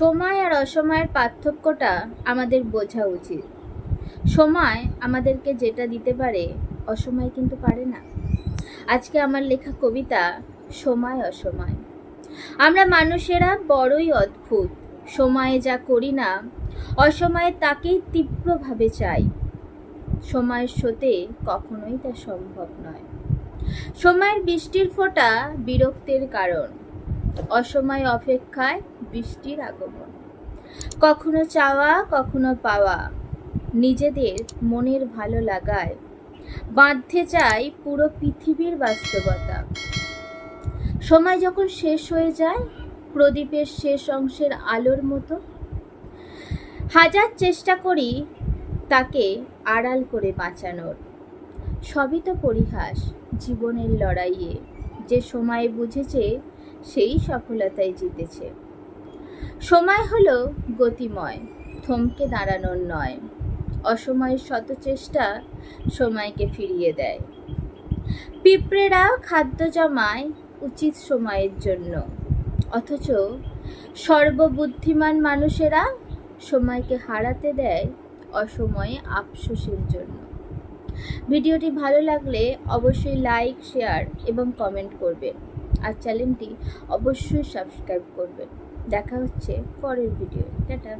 সময় আর অসময়ের পার্থক্যটা আমাদের বোঝা উচিত। সময় আমাদেরকে যেটা দিতে পারে, অসময় কিন্তু পারে না। আজকে আমার লেখা কবিতা, সময়, অসময়। আমরা মানুষেরা বড়ই অদ্ভুত। সময়ে যা করি না, অসময়ে তাকেই তীব্রভাবে চাই। সময়ের স্রোতে কখনোই তা সম্ভব নয়। সময়ের বৃষ্টির ফোঁটা বিরক্তির কারণ। অসময় অপেক্ষায় বৃষ্টির আগমন। কখনো চাওয়া, কখনো পাওয়া। নিজেদের মনের ভালো লাগায়। বাঁধতে চাই পুরো পৃথিবীর বাস্তবতা। সময় যখন শেষ হয়ে যায়, প্রদীপের শেষ অংশের আলোর মতো। হাজার চেষ্টা করি তাকে আড়াল করে বাঁচানোর। সবই তো পরিহাস জীবনের লড়াইয়ে। যে সময় বুঝেছে সেই সফলতায় জিতেছে। সময় হলো গতিময়, থমকে দাঁড়ানোর নয়। অসময়ের শত চেষ্টা সময়কে ফিরিয়ে দেয়। পিঁপড়েরা খাদ্য জমায় উচিত সময়ের জন্য। অথচ সর্ববুদ্ধিমান মানুষেরা সময়কে হারাতে দেয় অসময়ে আফসোসের জন্য। ভিডিওটি ভালো লাগলে অবশ্যই লাইক, শেয়ার এবং কমেন্ট করবেন। আর চ্যানেলটি অবশ্যই সাবস্ক্রাইব করবেন। দেখা হচ্ছে পরের ভিডিও টাটা।